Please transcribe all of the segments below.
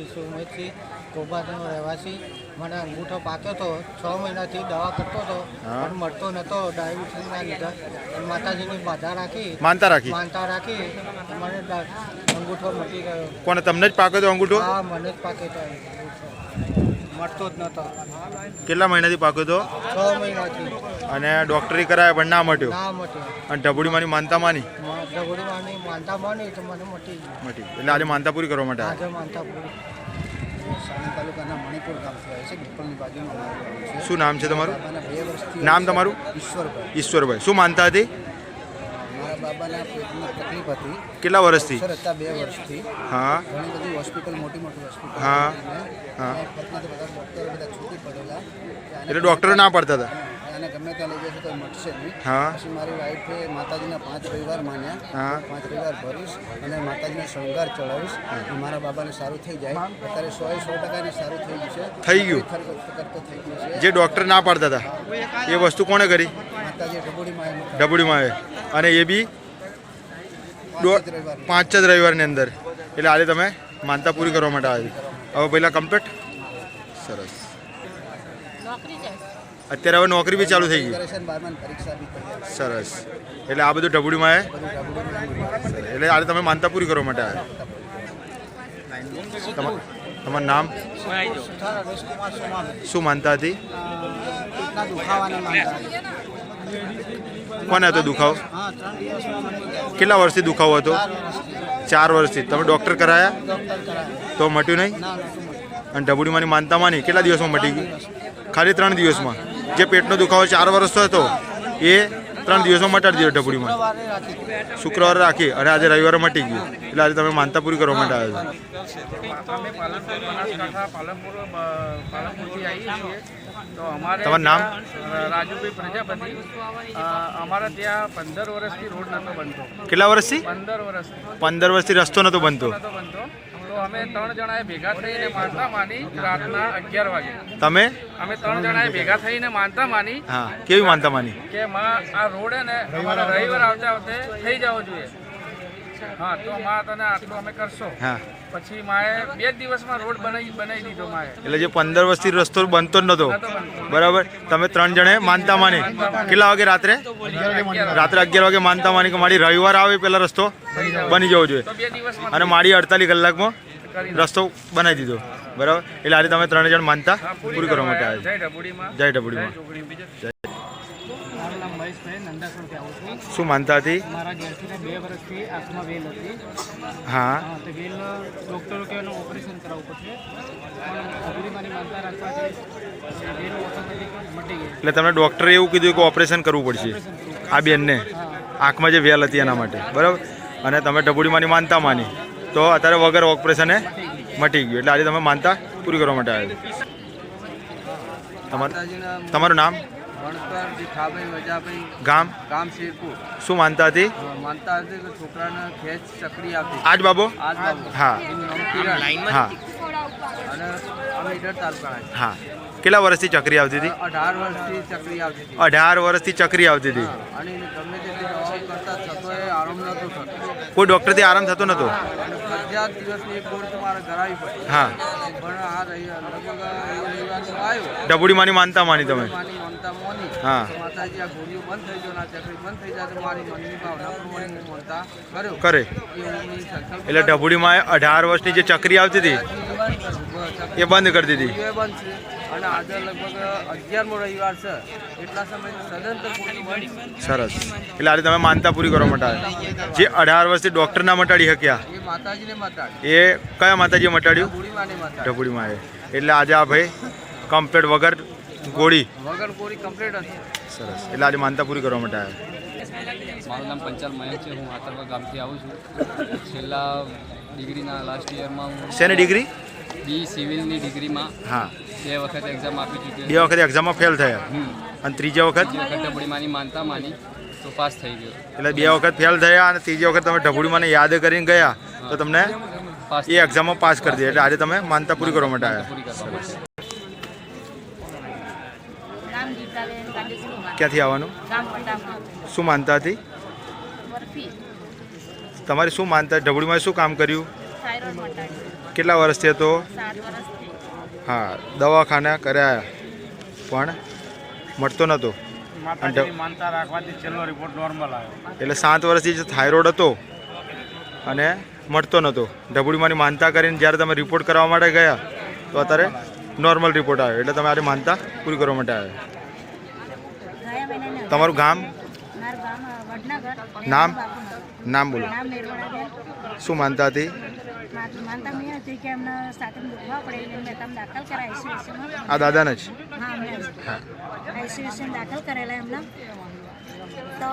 રાજેશ ઉમેશસિંહ કોબાનો રહેવાસી મને અંગૂઠો પાક્યો હતો છ મહિનાથી દવા કરતો હતો પણ મળતો નહોતો. ડાયાબિટીસના લીધે માતાજીની બાધા રાખી માનતા રાખી? માનતા રાખી મને અંગૂઠો મટી ગયો. કોને તમને જ પાક્યો હતો અંગૂઠો? હા મને જ પાક્યો હતો મળતો જ નહોતો. કેટલા મહિનાથી પાક્યો તો? છ મહિનાથી. અને ડોક્ટરી કરાય પણ ના મટ્યો? ના મટ્યો. અને ઢબુડીમાંની માનતા માની? માની માનતા માની તો મને મટી મટી એટલે આજે માનતા પૂરી કરવા માટે આજે માનતા પૂરી. સાણંદ તાલુકાના મણિપુર ગામથી આવે છે બિલકુલની બાજુમાં મારું ગામ છે. શું નામ છે તમારું? બે વર્ષથી નામ તમારું? ઈશ્વરભાઈ. ઈશ્વરભાઈ. શું માનતા હતી? મારા બાબાના પેટની તકલીફ હતી. કેટલા વર્ષથી? સર હતા બે વર્ષથી. હા. ઘણી બધી હોસ્પિટલ મોટી મોટી હોસ્પિટલ હા. હા. હા. બધા ડોક્ટરો બધા છૂટી પડેલા. એટલે ડૉક્ટરો ના પડતા હતા? આને ગમે ત્યાં લઈ જશે તો મટશે નહીં. હા. પછી મારી વાઈફે માતાજીના પાંચ રવિવાર માન્યા. હા. પાંચ રવિવાર ભરીશ અને માતાજીને શણગાર ચડાવીશ. મારા બાબાને સારું થઈ જાય. અત્યારે સો સો ટકાને સારું થઈ ગયું છે. થઈ ગયું. થઈ ગયું જે ડૉક્ટર ના પાડતા હતા એ વસ્તુ કોણે કરી? ડબુડીમાં આવે અને એ બી પાંચ જ રવિવારની. અંદર. એટલે આજે તમે માનતા પૂરી કરવા માટે આવી હવે પહેલાં કમ્પ્લીટ સરસ. અત્યારે હવે નોકરી બી ચાલુ થઈ ગઈ. સરસ. એટલે આ બધું ઢબુડીમાં એટલે આજે તમે માનતા પૂરી કરવા માટે આવ્યા તમારું નામ? શું માનતા હતી? કોને હતો દુખાવો? ગયા કેટલા વર્ષથી દુખાવો હતો? ચાર વર્ષથી. તમે ડૉક્ટર કરાયા? તો મટ્યું નહીં? અને ઢબુડીમાંની માનતા માની? કેટલા દિવસમાં મટી ગઈ ખાલી ત્રણ દિવસમાં? જે પેટનો દુખાવો ચાર વર્ષનો હતો એ ત્રણ દિવસમાં મટાડી દીધો ઢબડીમાં શુક્રવારે રાખી અને આજે રવિવારે મટી ગયું. એટલે આજે તમે માનતા પૂરી કરવા માટે આવ્યા છો. તમારું નામ? રાજુભાઈ પ્રજાપતિ. અમારા ત્યાં પંદર વર્ષથી રોડ નહોતો બનતો. કેટલા વર્ષથી? પંદર વર્ષથી. પંદર વર્ષથી રસ્તો નહોતો બનતો. બનતો. તો અમે ત્રણ જણાએ ભેગા થઈને માનતા માની રાતના અગિયાર વાગે. તમે? અમે ત્રણ જણાએ ભેગા થઈને માનતા માની હા કેવી માનતા માની? કે માં આ રોડ ને અમારા રવિવાર આવતા આવતે થઈ જવો જોઈએ. હા તો માં તને આટલું અમે કરશો. હા. પછી માએ બે જ દિવસમાં રોડ બનાવી બનાવી દીધો માએ. એટલે જે પંદર વર્ષથી રસ્તો બનતો જ નહોતો બરાબર? તમે ત્રણ જણે માનતા માની કેટલા વાગે રાત્રે? રાત્રે અગિયાર વાગે માનતા માની કે મારી રવિવાર આવે પેલા રસ્તો બની જવો. જોઈએ. તો બે દિવસમાં અને મારી અડતાલીસ કલાકમાં રસ્તો બનાવી દીધો. બરાબર? એટલે આજે તમે ત્રણ જણ માનતા પૂરી કરવા માટે આવ્યા જય ડબુડીમાં જય ડબુડીમાં નામ નંદાસણથી આવું છું. શું માનતા હતી મારા ઘેરથી બે વર્ષથી આંખમાં વેલ હતી. હા. તો વેલ ડૉક્ટરો કે એનું ઓપરેશન કરાવવું પડશે. પણ મારી માનતા રાખવાથી વેલ ઓટોમેટિક મટી ગઈ. એટલે તમને ડૉક્ટરે એવું કીધું કે ઓપરેશન કરવું પડશે. આ બેનને. આંખમાં જે વેલ હતી એના માટે. બરાબર? અને તમે ઢબુડીમાંની માનતા માની. તો અત્યારે વગર ઓપરેશને મટી ગયું. એટલે આજે તમે માનતા પૂરી કરવા માટે આવ્યા તમારું તમારું નામ? વણકર જીઠાભાઈ વજાભાઈ ગામ? ગામ શેરપુર. શું માનતા હતી માનતા હતી કે છોકરાને ખેંચ ચકડી આવતી આજ બાબો? આજ બાબુ. હા. નામ કિરણ. હા. અને અમે ઈડર તાલુકા હા. કેટલા વર્ષથી ચકરી આવતી હતી? અઢાર વર્ષથી ચકરી આવતી હતી. અઢાર વર્ષથી ચકરી આવતી હતી. અને ગમે તેટલી દવાઓ કરતા છતાંય આરામ નહોતો થતો. કોઈ ડૉક્ટરથી આરામ થતો નહોતો અને દિવસની એક ગોળ તમારે કરાવી પડી હા. પણ આ લગભગ આવ્યો. ડબુડીમાંની માનતા માની તમે? મમતા મોની હા. માતાજી આ ગોળીઓ બંધ થઈ ગયો ના ચકરી બંધ થઈ જાય તો મારી મનની ભાવના પ્રમાણે હું માનતા કર્યો. કરે. એટલે ડબુડીમાં અઢાર વર્ષની જે ચકરી આવતી હતી એ બંધ કરી દીધી. એ બંધ છે. અને આજે લગભગ અગિયારમો રવિવાર છે. એટલા સમય સદંતર ગોળી બંધ છે. સરસ. એટલે આજે તમે માનતા પૂરી કરવા માટે જે અઢાર વર્ષથી ડૉક્ટર ના મટાડી શક્યા. એ કયા માતાજીએ મટાડ્યું? ઢબુડી મતાડ એટલે આજે આ ભાઈ કમ્પ્લેટ વગર ગોળી. વગર ગોળી કમ્પ્લેટ હતી સરસ. એટલે આજે માનતા પૂરી કરવા માટે આવ્યા મારું નામ પંચાલ મયંક છે. હું આતરવા ગામથી આવું છું. છેલ્લા ડિગ્રીના લાસ્ટ યરમાં હું શેની ડિગ્રી? બી સિવિલની ડિગ્રીમાં હા. બે વખત એક્ઝામ આપી બે વખત એક્ઝામમાં ફેલ થયા. અને ત્રીજા વખત? વખત ડબડીમાંની માનતા માની તો પાસ થઈ ગયો. એટલે બે વખત ફેલ થયા અને ત્રીજી વખત તમે ઢબુડીમાંને યાદ કરીને ગયા તો તમને એ એક્ઝામમાં પાસ કરી દીધી. એટલે આજે તમે માનતા પૂરી કરવા માટે આવ્યા ક્યાંથી આવવાનું? શું માનતા હતી તમારી શું માનતા? ઢબુડીમાં શું કામ કર્યું? કેટલા વર્ષથી હતો? હા દવાખાના કર્યા પણ મળતો નહોતો માતાજીની માનતા રાખવાથી છેલ્લો રિપોર્ટ નોર્મલ આવ્યો. એટલે સાત વર્ષથી જે થાઇરોઇડ હતો અને મળતો નહોતો ઢબુડીમાંની માનતા કરીને જ્યારે તમે રિપોર્ટ કરવા માટે ગયા તો અત્યારે નોર્મલ રિપોર્ટ આવ્યો. એટલે તમે આજે માનતા પૂરી કરવા માટે આવ્યા. તમારું ગામ? મારું ગામ અ, વડનગર. નામ? નામ બોલો. શું માનતા હતી? માનતા મેં હતી કે એમને સાથે દુખવા પડે એટલે મેં દાખલ કર્યા આઈસીયુસીમાં આ દાદાને જ? હા અમને આઈસીયુસીમાં દાખલ કરેલા એમના. તો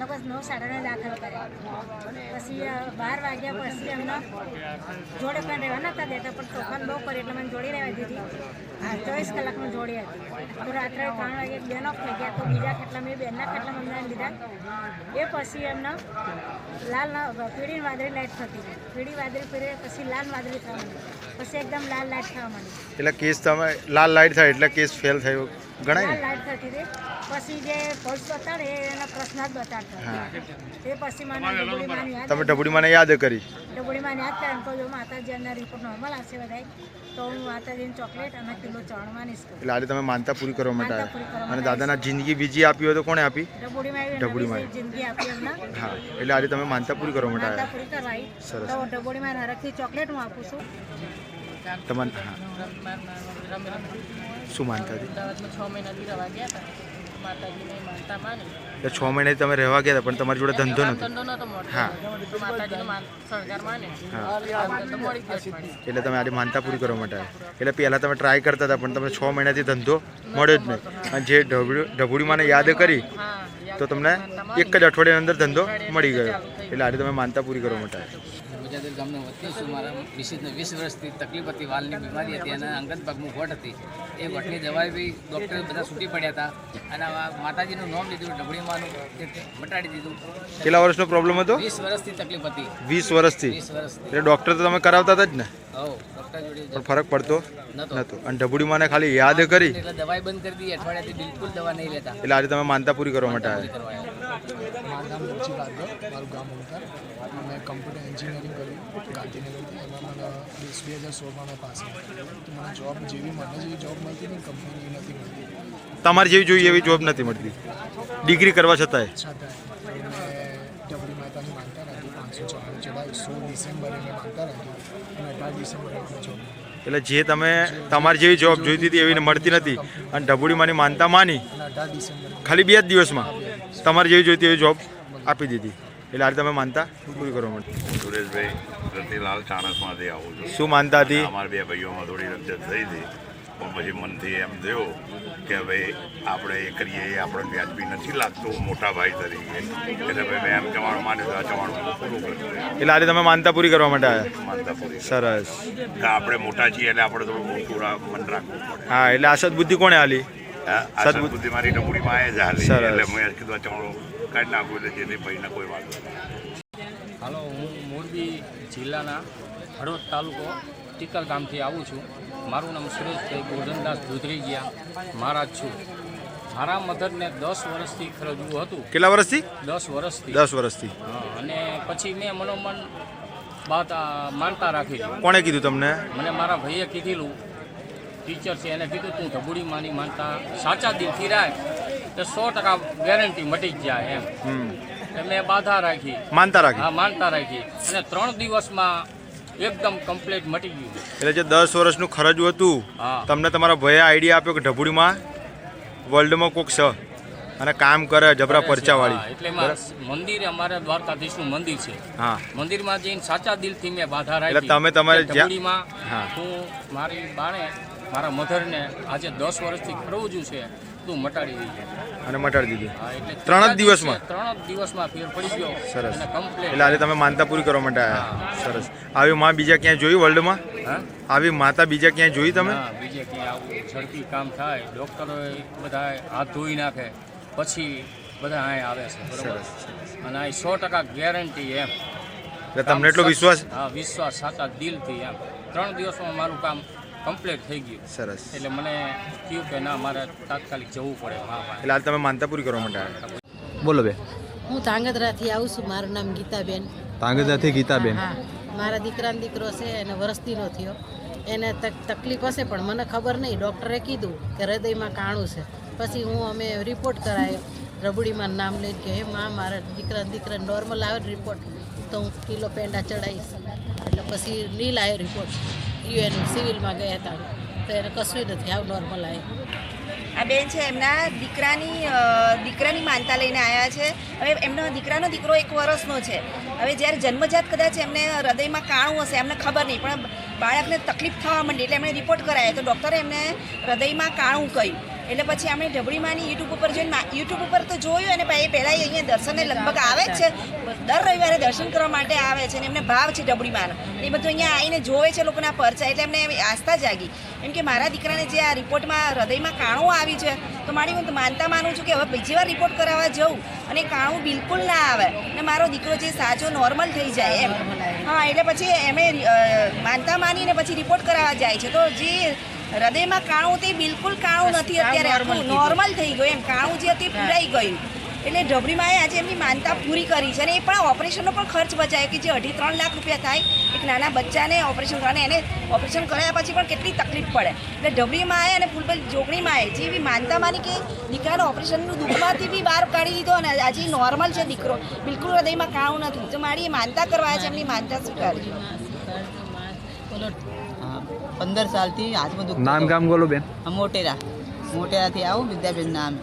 લોકો નવ સાડા નવે દાખલ કરે પછી બાર વાગ્યા પછી એમના જોડે પણ રહેવા નતા દેતા પણ તોફાન બહુ કરી એટલે મને જોડી રહેવા દીધી. હા ચોવીસ કલાકમાં જોડી હતી. તો રાત્રે ત્રણ વાગે બેન ઓફ થઈ ગયા તો બીજા ખાટલા મેં બેનના ખાટલા અમને લીધા. એ પછી એમના લાલ પીળી વાદળી લાઈટ થતી પીળી વાદળી પીળી પછી લાલ વાદળી થવા માંડી. પછી એકદમ લાલ લાઈટ થવા માંડી. એટલે કેસ તમે લાલ લાઇટ થાય એટલે કેસ ફેલ થયો ગણાય લાલ લાઈટ થતી હતી પછી જે પલ્સ બતાડે એ એના પ્રશ્ન જ બતાડતા હા. એ પછી મને ડબુડી માની યાદ તમે ઢબુડીમાંને યાદ કરી? ડબુડી માની યાદ કરી તો જો માતાજીના રિપોર્ટ નોર્મલ આવશે બધા તો હું માતાજીને ચોકલેટ અને કિલો ચણ માનીશ એટલે આજે તમે માનતા પૂરી કરવા માટે માનતા અને દાદાના જિંદગી બીજી આપી હોય તો કોણે આપી? ડબુડીમાં માં ડબુડીમાં માં જિંદગી આપી એમને. હા એટલે આજે તમે માનતા પૂરી કરવા માટે આવ્યા. પૂરી કરવા. સરસ. તો ડબુડીમાં નરકથી ચોકલેટ હું આપું છું. તમારે હા. શું માનતા હતી? અમદાવાદમાં છ મહિના રહેવા ગયા હતા. માતાજીની માનતા માની. છ મહિને તમે રહેવા ગયા હતા પણ તમારી જોડે ધંધો નહોતો ધંધો નતો મળતો. હા. માતાજીનો માને એટલે તમે આજે માનતા પૂરી કરવા માટે એટલે પહેલાં તમે ટ્રાય કરતા હતા પણ તમને છ મહિનાથી ધંધો મળ્યો જ નહીં. અને જે ઢબુડી મને યાદ કરી તો તમને એક જ અઠવાડિયાની અંદર ધંધો મળી ગયો. એટલે આજે તમે માનતા પૂરી કરવા માટે. ગુજરાતી ગામનો વતની છું. મારા મિસિસને વીસ વર્ષથી તકલીફ હતી વાલની બીમારી હતી અને અંગત ભાગમાં ગોઠ હતી. એ ગોઠની દવાઈ બી ડૉક્ટર બધા છૂટી પડ્યા હતા અને માતાજીનું નામ લીધું ઢબડીમાંનું તે મટાડી દીધું. કેટલા વર્ષનો પ્રોબ્લેમ હતો? વીસ વર્ષથી તકલીફ હતી. વીસ વર્ષથી. એટલે ડૉક્ટર તો તમે કરાવતા હતા જ ને? હો પણ ફરક પડતો નહોતો અને ઢબુડીમાં ખાલી યાદ કરી. એટલે દવાઈ બંધ કરી દીધી અઠવાડિયાથી બિલકુલ દવા નહીં લેતા. એટલે આજે તમે માનતા પૂરી કરવા માટે આવ્યા. મારું નામ રુચિ ભાર્ગવ મારું ગામ ઓમકાર. મેં કમ્પ્યુટર એન્જિનિયરિંગ કર્યું ગાંધીનગરથી. એમાં મને વીસ બે હજાર સોળમાં મેં પાસ તો મને જોબ જેવી મને જેવી જોબ મળતી હતી કંપની નથી મળતી. તમારે જેવી જોઈએ એવી જોબ નથી મળતી. ડિગ્રી કરવા છતાંય. છતાંય મેં ડબરી માતાની માનતા પાંચસો ચોરાણું ચડાવી સોળ ડિસેમ્બરે મેં માંગતા રાખી અને અઢાર ડિસેમ્બરે એટલે જે તમે તમારી જેવી જોબ જોઈતી હતી એવી મળતી નથી અને ઢબુડીમાંની માનતા માની ખાલી બે જ દિવસમાં તમારે જેવી જોઈતી એવી જોબ આપી દીધી. એટલે આજે તમે માનતા પૂરી કરવા માટે. સુરેશભાઈ રતિલાલ ચાણસમાંથી આવું છું. શું માનતા હતી? અમારા બે ભાઈઓમાં થોડી રકજત થઈ હતી. પણ પછી મનથી એમ થયું કે ભાઈ આપણે એ કરીએ એ આપણે વ્યાજબી નથી લાગતું મોટા ભાઈ તરીકે. એટલે ભાઈ મેં એમ જવાનું માન્યું તો આ ચવાણું હું પૂરું કર્યું એટલે આજે તમે માનતા પૂરી કરવા માટે આવ્યા માનતા પૂરી. સરસ. આપણે મોટા છીએ એટલે આપણે થોડું મોટું મન રાખવું પડે. હા એટલે આ સદબુદ્ધિ કોણે આલી? સદબુદ્ધિ. મારી ડબુડીમાં આવે જ હાલી. એટલે મેં કીધું આ ચવાણું કાઢી નાખું એટલે જેથી ભાઈને કોઈ વાંધો નહીં. હાલો હું મોરબી જિલ્લાના હળવદ તાલુકો ટીકર ગામથી આવું છું. મારું નામ સુરેશભાઈ ગોરધનદાસ ગયા મહારાજ છું. મારા મધરને દસ વર્ષથી ખરજવું હતું. કેટલા વર્ષથી? દસ વર્ષથી. દસ વર્ષથી. અને પછી મેં મનોમન વાત માનતા રાખી. કોણે કીધું તમને? મને મારા ભાઈએ કીધેલું. ટીચર છે એને કીધું તું ધબુડી માની માનતા સાચા દિલથી રાખ તો સો ટકા ગેરંટી મટી જ જાય એમ. મેં બાધા રાખી. માનતા રાખી. હા માનતા રાખી. અને ત્રણ દિવસમાં એકદમ કમ્પ્લીટ મટી ગયું એટલે જે દસ વર્ષનું ખરજું હતું તમને તમારા ભયા આઈડિયા આપ્યો કે ઢબુડીમાં વર્લ્ડમાં કોક છે અને કામ કરે જબરા પરચાવાળી. એટલે મંદિર અમારે દ્વારકાધીશનું મંદિર છે. હા. મંદિરમાં જઈને સાચા દિલથી મેં બાધા એટલે રાખી. તમે તમારે જ્યાં- ઢબુડીમાં હા. મારી બાણે મારા મધરને આજે દસ વર્ષથી ખરવું છે. તું મટાડી દીધું. અને મટાડી દીધું. હા, એટલે ત્રણ જ દિવસમાં? ત્રણ જ દિવસમાં ફેર પડી ગયો. સરસ. એટલે આજે તમે માનતા પૂરી કરવા માટે આવ્યા સરસ. આવી માં બીજા ક્યાંય જોયું વર્લ્ડમાં? આવી માતા બીજા ક્યાંય જોઈ તમે? બીજે ક્યાંય આવું ઝડપી કામ થાય ડૉક્ટરો બધા હાથ ધોઈ નાખે પછી બધા અહીં આવે છે બરોબર? અને અહીં સો ટકા ગેરંટી એમ. એટલે તમને એટલો વિશ્વાસ? હા વિશ્વાસ સાચા દિલથી એમ. ત્રણ દિવસમાં મારું કામ કમ્પ્લીટ થઈ ગયું. સરસ. એટલે મને કહ્યું કે ના મારે તાત્કાલિક જવું પડે. એટલે હાલ તમે માનતા પૂરી કરવા માટે આવ્યા? બોલો બે. હું ધાંગધ્રાથી આવું છું. મારું નામ ગીતાબેન. તાંગદાથી ગીતાબેન. હા મારા દીકરાનો દીકરો છે એને વરસતીનો થયો. એને તક- તકલીફ હશે પણ મને ખબર નહીં. ડૉક્ટરે કીધું કે હૃદયમાં કાણું છે. પછી હું અમે રિપોર્ટ કરાયો. રબડીમાં નામ લઈને કે હે માં મારા દીકરા દીકરા નોર્મલ આવે રિપોર્ટ તો હું કિલો પેંડા ચડાવીશ. એટલે પછી નીલ આવ્યો રિપોર્ટ યુએન સિવિલમાં ગયા હતા. તો એને કશું નથી. આવું નોર્મલ આવ્યું આ બેન છે, એમના દીકરાની દીકરાની માનતા લઈને આવ્યા છે. હવે એમનો દીકરાનો દીકરો એક વર્ષનો છે. હવે જ્યારે જન્મજાત કદાચ એમને હૃદયમાં કાણું હશે, એમને ખબર નહીં, પણ બાળકને તકલીફ થવા માંડી એટલે એમણે રિપોર્ટ કરાયો. તો ડૉક્ટરે એમને હૃદયમાં કાણું કહ્યું. એટલે પછી અમે ઢબળીમાની યુટ્યુબ ઉપર જોઈને યુટ્યુબ ઉપર તો જોયું અને પછી પહેલાં અહીંયા દર્શને લગભગ આવે જ છે. દર રવિવારે દર્શન કરવા માટે આવે છે અને એમને ભાવ છે ઢબળીમાનો એ બધું અહીંયા આવીને જોવે છે લોકોના પરચા એટલે એમને આસ્થા જાગી. એમ કે મારા દીકરાને જે આ રિપોર્ટમાં હૃદયમાં કાણું આવી છે, તો મારી હું માનતા માનું છું કે હવે બીજી વાર રિપોર્ટ કરાવવા જઉં અને કાણું બિલકુલ ના આવે. અને મારો દીકરો જે સાચો નોર્મલ થઈ જાય એમ. હા, એટલે પછી એમે માનતા માનીને પછી રિપોર્ટ કરાવવા જાય છે. તો જે હૃદયમાં કાણું તે બિલકુલ કાણું નથી અત્યારે આખું નોર્મલ થઈ ગયું એમ કાણું જે હતી પૂરાઈ ગયું. એટલે ઢબડીમાએ આજે એમની માનતા પૂરી કરી છે અને એ પણ ઓપરેશનનો પણ ખર્ચ બચાવ્યો કે જે અઢી ત્રણ લાખ રૂપિયા થાય એક નાના બચ્ચાને ઓપરેશન કરવાને એને ઓપરેશન કર્યા પછી પણ કેટલી તકલીફ પડે. એટલે ઢબડીમાં આવે અને ફૂલબલ જોગણીમાં આવે જે એવી માનતા માની કે દીકરાના ઓપરેશનનું દુઃખમાંથી બી બહાર કાઢી દીધો અને આજે નોર્મલ છે દીકરો બિલકુલ હૃદયમાં કાણું નથી. તો મારી એ માનતા કરવા છે એમની માનતા સ્વીકારી. પંદર સાલથી હાથમાં દુખતું નામ હતું. ગામ બોલો બેન. મોટેરા. મોટેરાથી આવું વિદ્યાબેન નામ.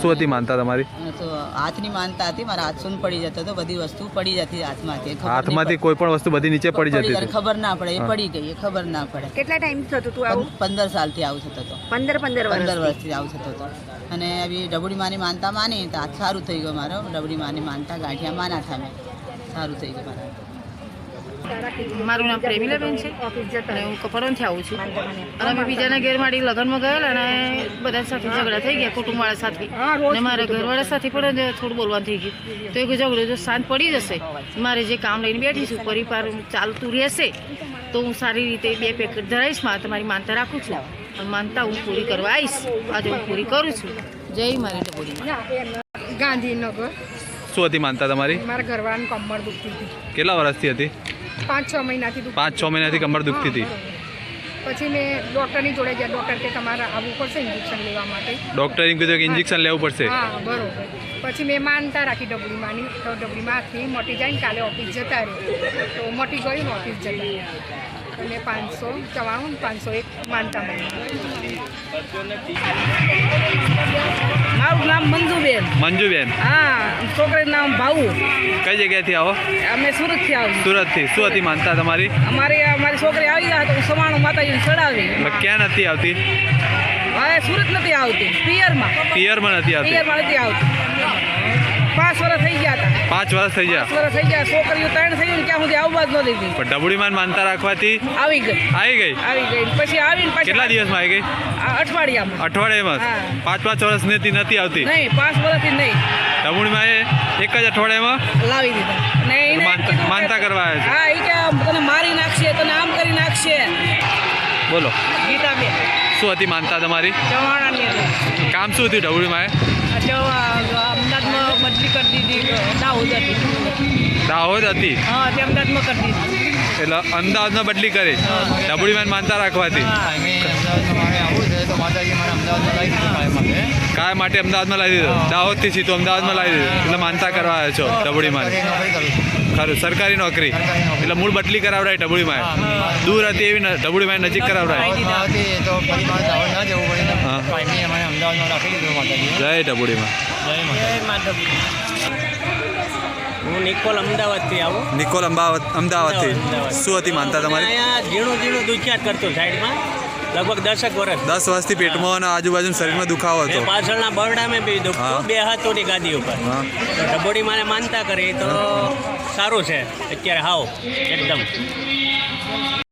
શું હતી માનતા તમારી? તો હાથની માનતા હતી મારા હાથ સુન પડી જતો હતો બધી વસ્તુ પડી જતી હાથમાંથી. ખબર હાથમાંથી કોઈ પણ વસ્તુ બધી નીચે પડી જતી. ખબર ના પડે એ પડી ગઈ એ ખબર ના પડે. કેટલા ટાઈમ થતું હતું આવું પંદર સાલથી આવું થતો હતો. પંદર પંદર પંદર વર્ષથી આવું થતો હતો. અને આવી ડબડી માની માનતા માની તો હાથ સારું થઈ ગયો મારો. ડબડી માની માનતા ગાંઠિયા માના થામે સારું થઈ ગયું મારા. મારું નામ પ્રેમીલાબેન છે અને હું કપડોનથી આવું છું. અને અમે બીજાના ઘેરમાડી લગ્નમાં ગયેલા અને બધા સાથે ઝઘડા થઈ ગયા કુટુંબવાળા સાથે. અને મારા ઘરવાળા સાથે પણ થોડું બોલવાનું થઈ ગયું. તો એ ઝઘડો જો શાંત પડી જશે. મારે જે કામ લઈને બેઠી છું પરિવાર ચાલતું રહેશે તો હું સારી રીતે બે પેકેટ ધરાવીશમાં તમારી માનતા રાખું છું. અને માનતા હું પૂરી કરવા આવીશ. આજે હું પૂરી કરું છું. જય મારી ડબોરી ગાંધીનગર. શું હતી માનતા તમારી? મારા ઘરવાળાની કમર દુખતી હતી. કેટલા વર્ષથી હતી? પાંચ છ મહિનાથી પાંચ છ મહિનાથી કમર દુખતી હતી. પછી મેં ડૉક્ટરની જોડે ગયા. ડૉક્ટર કે તમારે આવવું પડશે ઇન્જેક્શન લેવા માટે? ડૉક્ટરે એમ કીધું કે ઇન્જેક્શન લેવું પડશે. હા બરોબર. પછી મેં માનતા રાખી ડબડીમાંની તો ડબડીમાંથી મટી જાય ને કાલે ઓફિસ જતા રહે. તો મટી ગયું ઓફિસ જતા રહ્યા અને પાંચસો ચવાણું પાંચસો એક માનતા મારું નામ મંજુબેન. મંજુબેન. હા છોકરીનું નામ ભાવુ કઈ જગ્યાએથી આવો? અમે સુરતથી આવીએ સુરતથી. શું હતી માનતા તમારી? અમારી અમારી છોકરી આવી ગયા તો હું સમાણું માતાજીને ચડાવી. ક્યાં નથી આવતી? હવે સુરત નથી આવતી પિયરમાં. પિયરમાં નથી આવતી. પિયરમાં નથી આવતી. પાંચ વર્ષ થઈ ગયા હતા. પાંચ વર્ષ થઈ ગયા. વર્ષ થઈ ગયા છોકરીઓ ત્રણ થઈ ગઈ ક્યાં સુધી આવવા જ ન દીધી. પણ ડબુડીમાં માનતા રાખવાથી આવી ગઈ. આવી ગઈ? આવી ગઈ. પછી આવીને પછી કેટલા દિવસમાં આવી ગઈ? અઠવાડિયામાં. અઠવાડિયામાં? પાંચ પાંચ વર્ષ નથી નથી આવતી. નહીં પાંચ વર્ષથી નહીં. ડબુડીમાં એ એક જ અઠવાડિયામાં લાવી દીધા. નહીં માનતા કરવા આવે છે. હા એ કે તને મારી નાખશે તને આમ કરી નાખશે. બોલો. ગીતાબેન શું હતી માનતા તમારી? કામ શું થયું ડબુડીમાં કરી દીધી દાહોદ હતી. દાહોદ હતી? હા તે અમદાવાદમાં કરી દીધી. એટલે અમદાવાદમાં બદલી કરી. ડબુડીમાં માનતા રાખવાથી. કાય માટે. અમદાવાદમાં લાવી દીધું? દાહોદથી સીધું અમદાવાદમાં લાવી દીધું? એટલે માનતા કરવા આવ્યો છો ડબડીમાં ખરું સરકારી નોકરી. એટલે મૂળ બદલી કરાવડાય ડબુડીમાં દૂર હતી એવી ડબડીમાં નજીક કરાવડાય? જય ડબડીમાં. હું નિકોલ અમદાવાદથી આવું. નિકોલ અમદાવાદ અમદાવાદથી શું હતી માનતા તમારી? અહીંયા ઝીણું ઝીણું દુખ્યાત કરતો સાઈડમાં. લગભગ દસક વર્ષ દસ વર્ષથી પેટમાં અને આજુબાજુ શરીરમાં દુખાવો હતો. પાછળના બરડામે બી દુખતું બે હાથોની ગાદી ઉપર. ડબોડી માને માનતા કરી તો સારું છે. અત્યારે હાવ એકદમ.